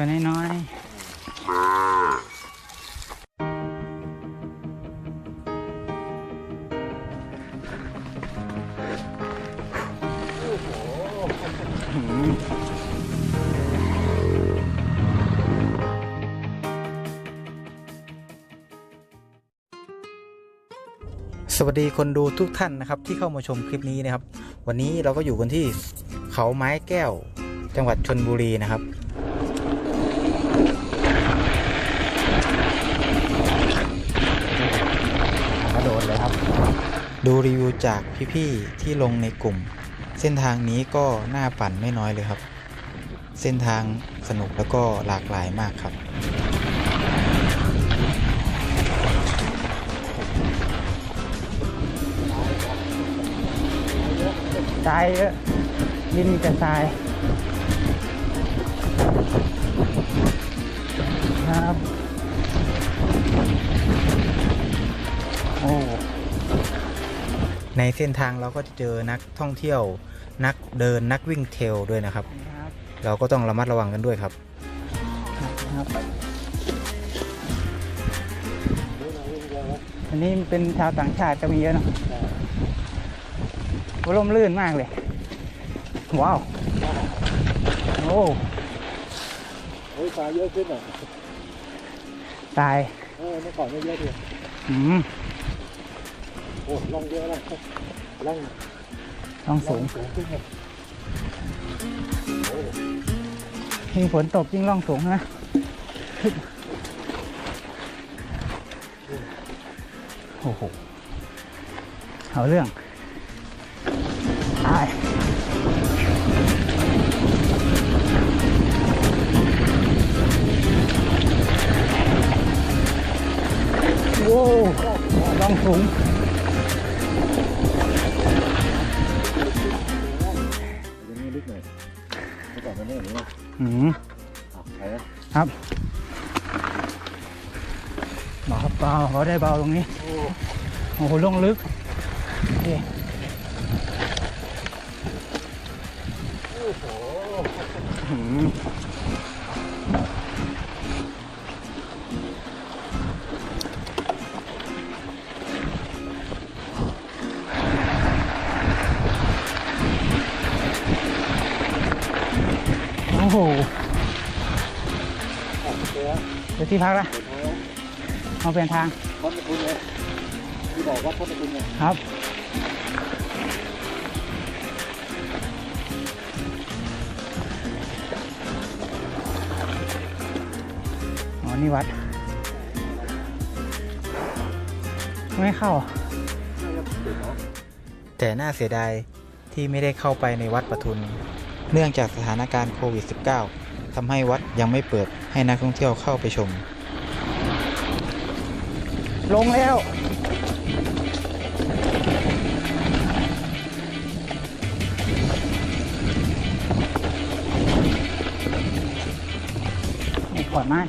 ตัวน้อยๆสวัสดีคนดูทุกท่านนะครับที่เข้ามาชมคลิปนี้นะครับ วันนี้เราก็อยู่กันที่เขาไม้แก้ว จังหวัดชนบุรีนะครับ ดูรีวิวจากพี่ๆที่ลงในกลุ่ม เส้นทางนี้ก็น่าปั่นไม่น้อยเลยครับ เส้นทางสนุกแล้วก็หลากหลายมากครับทรายเยอะดินมีแต่ทรายครับ ในเส้นทางเราก็จะเจอนักท่องเที่ยวนักเดินนักวิ่งเทรลด้วยนะครับ เราก็ต้องระมัดระวังกันด้วยครับอันนี้เป็นชาวต่างชาติจะมีเยอะเนอะร่มรื่นมากเลย ว้าว โอ้โอ้ยปลาเยอะขึ้นอะตายเออเมื่อก่อนไม่เยอะเลยอืมโอ้ล่องเยอะแล้วล่องต้องสูงสูงขึ้นเลยยิ่งฝนตกยิ่งล่องสูงนะโอ้โหเอาเรื่องตายโว้ล่องสูง อืมครับเบาครับเบาเบาเขาได้เบาตรงนี้ โอ้โหลงลึก ที่พักละเปิดท้ายเอาเปลี่ยนทางวัดตะคุณเลยที่บอกวัดพระตะคุณเนี่ยครับอ๋อนี่วัด ไม่เข้า แต่น่าเสียดายที่ไม่ได้เข้าไปในวัดปทุน เนื่องจากสถานการณ์โควิด -19 ทำให้วัดยังไม่เปิดให้นักท่องเที่ยวเข้าไปชม ลงแล้ว นี่ขอนไม้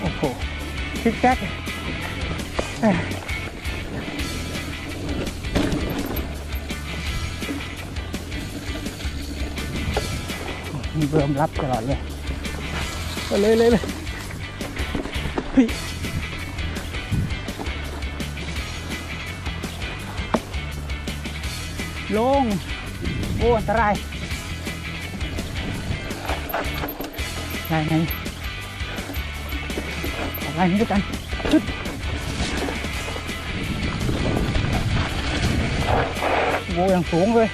โอ้โหซิกแซก มีเบิ่มรับตลอดเลยเลยเลยเลยลง โอ้อันตรายไงไงอะไรนี่ด้วยกันชุดโอ้ยังสูงเลย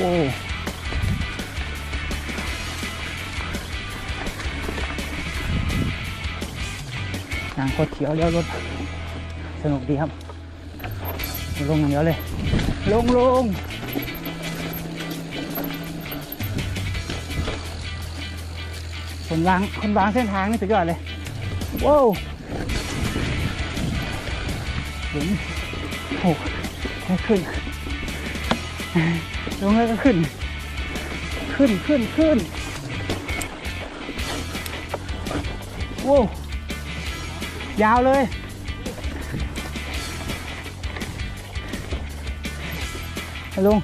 โอ้ทางโคตรเขียวเลี้ยวรถ สนุกดีครับ ลงอย่างเดียวเลย ลงลงคนวางคนวางเส้นทางนี่สุดยอดเลย ว้าวถึงโอ้ไม่ขึ้น ลงแล้วก็ขึ้น ขึ้นขึ้นขึ้นโว้ยาวเลย ลง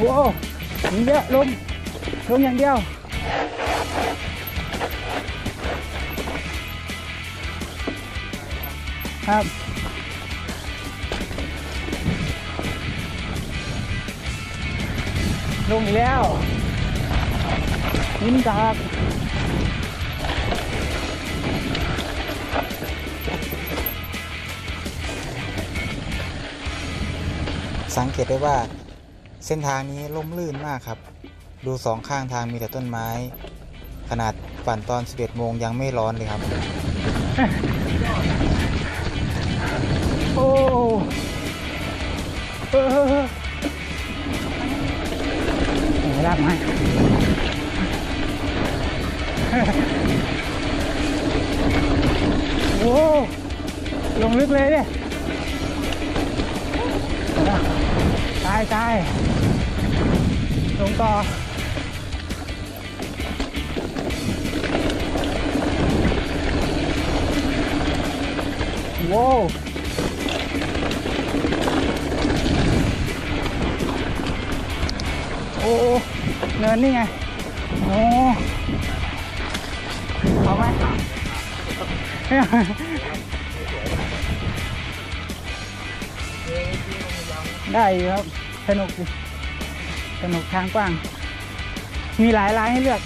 โว้มีเยอะลงลงอย่างเดียว ครับ ลงอีกแล้วยินจากสังเกตได้ว่าเส้นทางนี้ล่มลื่นมากครับ ดูสองข้างทางมีแต่ต้นไม้ ขนาดปั่นตอน 11 โมงยังไม่ร้อนเลยครับ โอ้เออโอ้ลากไม้โอ้ลงลึกเลยเนี่ยตายตายลงต่อโว้ว เนินนี่ไง โอ้เอาไหมได้ครับ สนุกสนุกทางกว้าง มีหลายลายให้เลือก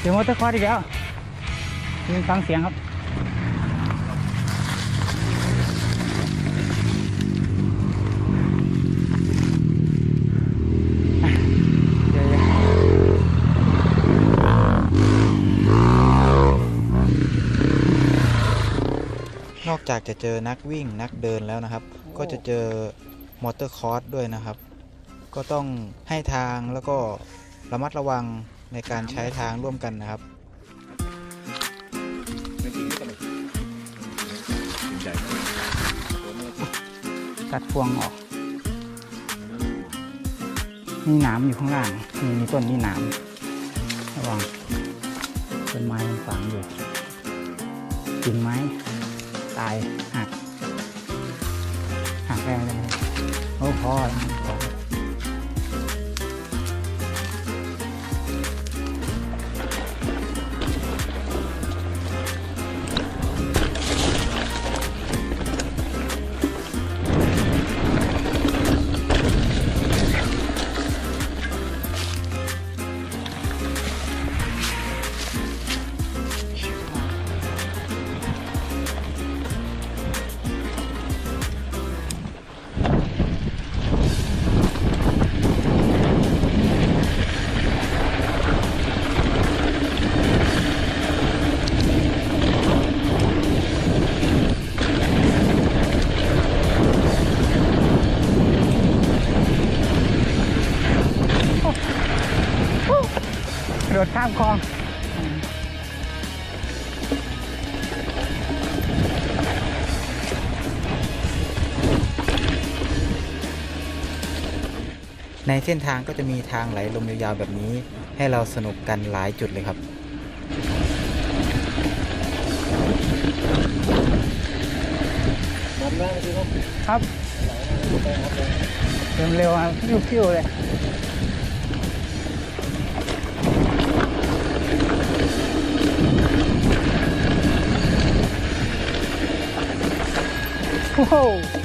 เดี๋ยวมอเตอร์คอร์สอีกแล้วยืนฟังเสียงครับ อะเดี๋ยวๆ นอก จากจะเจอนักวิ่งนักเดินแล้วนะครับ ก็จะเจอมอเตอร์คอร์สด้วยนะครับ ก็ต้องให้ทางแล้วก็ระมัดระวังในการใช้ทางร่วมกันนะครับไม่จริงนี่กันเลยใหญ่มากตัวเนี้ยตัดพวงออก มีหนามอยู่ข้างล่าง มีมีต้นมีหนามระวังต้นไม้มันฝังอยู่กิ่งไม้ ตายหักหักแรงเลยโอ้พอ ในเส้นทางก็จะมีทางไหลลมยาวๆแบบนี้ ให้เราสนุกกันหลายจุดเลยครับ ครับครับเร็วเร็วๆครับพิ้วๆเลยโอ้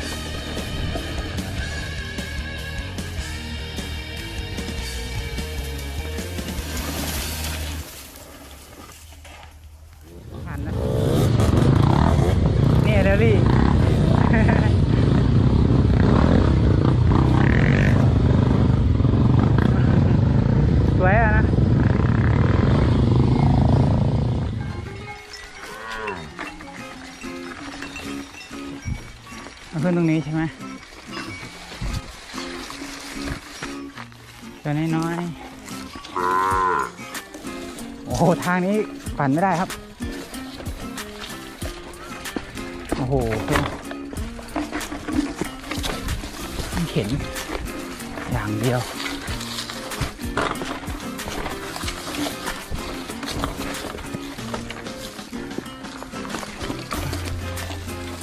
ตัวน้อยๆ โอ้โห ทางนี้ปั่นไม่ได้ครับ โอ้โหเข็น อย่างเดียว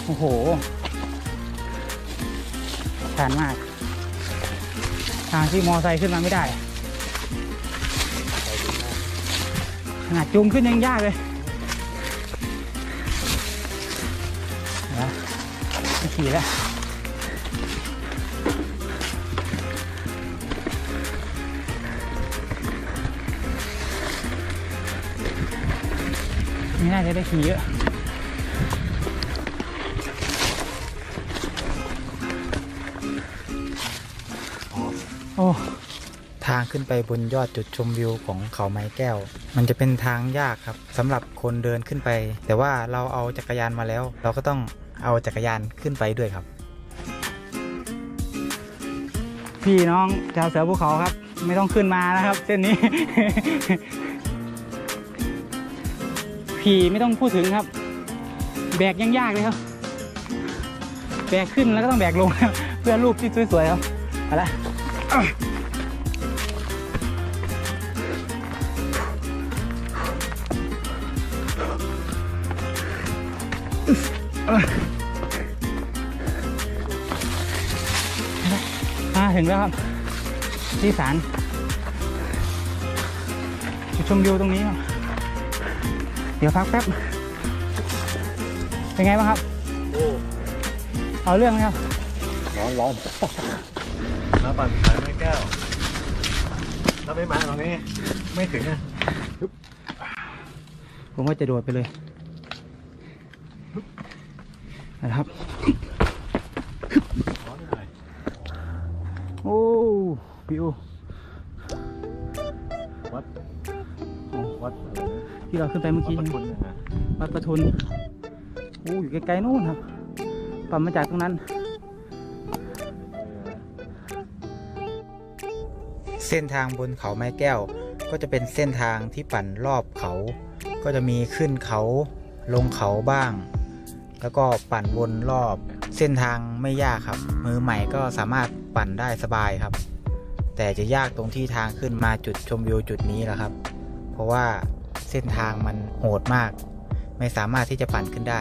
โอ้โหชันมากางที่มอไซค์ขึ้นมาไม่ได้ ขนาดจูงขึ้นยังยากเลยไม่ขี่แล้วไม่น่าจะได้ขี่เยอะางขึ้นไปบนยอดจุดชมวิวของเขาไม้แก้ว มันจะเป็นทางยากครับสำหรับคนเดินขึ้นไป แต่ว่าเราเอาจักรยานมาแล้ว เราก็ต้องเอาจักรยานขึ้นไปด้วยครับ พี่น้องชาวเสือภูเขาครับ ไม่ต้องขึ้นมานะครับ เส้นนี้ ขี่ไม่ต้องพูดถึงครับ แบกยังยากเลยครับ แบกขึ้นแล้วก็ต้องแบกลงเพื่อรูปที่สวยๆครับเอาละ มาถึงแล้วครับ ที่ศาลจุดชมวิวตรงนี้ครับเดี๋ยวพักแป๊บ เป็นไงบ้างครับโอ้เอาเรื่องไหมครับ ร้อนร้อนมาปั่นสายไม้แก้วถ้าไม่มาตรงนี้ ไม่ถึงอะผมว่าจะโดดไปเลย นะครับร้อนหน่อยโอ้วิววัดวัดอะไรนะที่เราขึ้นไปเมื่อวัดกี้ปใช่ทุไหมนนะฮะวัดประทุนโอ้อยู่ไกลๆนู่นครับปั่นมาจากตรงนั้น เส้นทางบนเขาไม้แก้ว ก็จะเป็นเส้นทางที่ปั่นรอบเขา ก็จะมีขึ้นเขาลงเขาบ้าง แล้วก็ปั่นวนรอบเส้นทางไม่ยากครับ มือใหม่ก็สามารถปั่นได้สบายครับ แต่จะยากตรงที่ทางขึ้นมาจุดชมวิวจุดนี้แหละครับ เพราะว่าเส้นทางมันโหดมาก ไม่สามารถที่จะปั่นขึ้นได้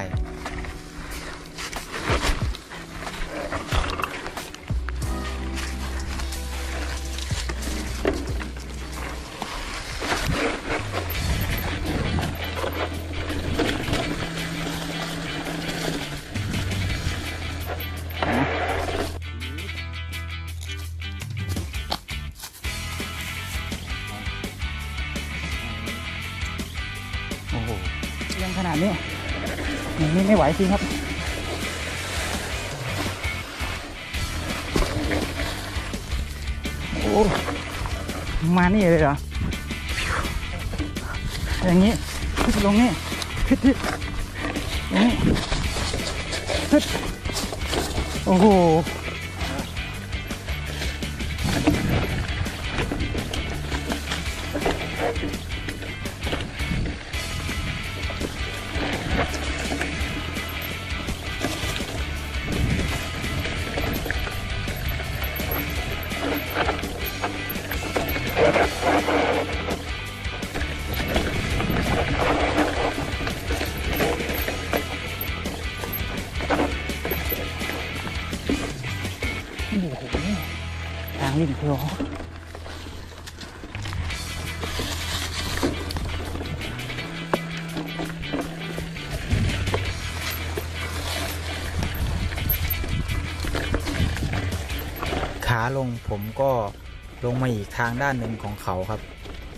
ไม่ไหวจริงครับ โอ้มานี่เลยเหรอ อย่างนี้ขึ้นลงนี่ขึ้นที่อย่างนี้ขึ้นโอ้โห ทางวิ่งคือโอ้ขาลงผมก็ลงมาอีกทางด้านหนึ่งของเขาครับ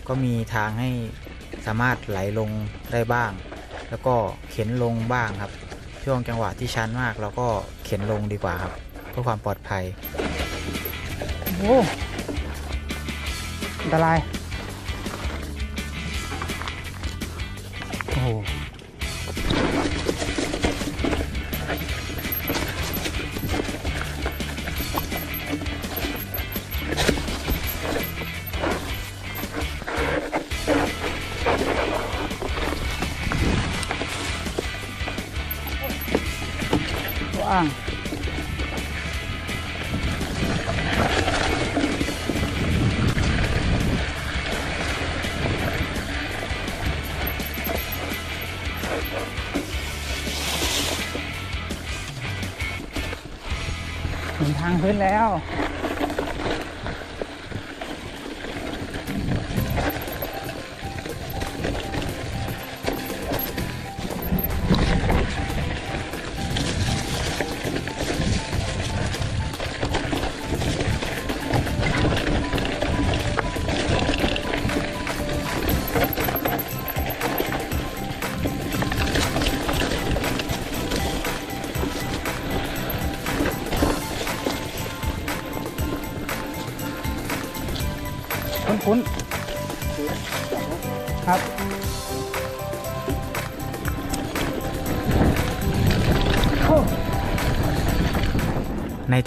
ก็มีทางให้สามารถไหลลงได้บ้าง แล้วก็เข็นลงบ้างครับ ช่วงจังหวะที่ชันมากเราก็เข็นลงดีกว่าครับ เพื่อความปลอดภัย โหอันตราย โอ้างขึ้นแล้ว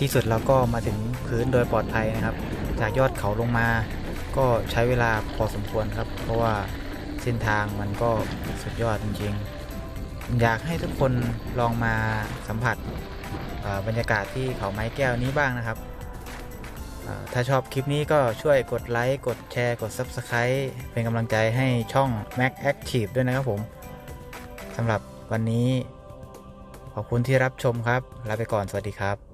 ที่สุดเราก็มาถึงพื้นโดยปลอดภัยนะครับ จากยอดเขาลงมา ก็ใช้เวลาพอสมควรครับ เพราะว่าเส้นทางมันก็สุดยอดจริงๆ อยากให้ทุกคนลองมาสัมผัสบรรยากาศที่เขาไม้แก้วนี้บ้างนะครับ ถ้าชอบคลิปนี้ก็ช่วยกดไลค์ กดแชร์ กด Subscribe เป็นกำลังใจให้ช่อง Mac Active ด้วยนะครับผมสำหรับวันนี้ ขอบคุณที่รับชมครับ ลาไปก่อน สวัสดีครับ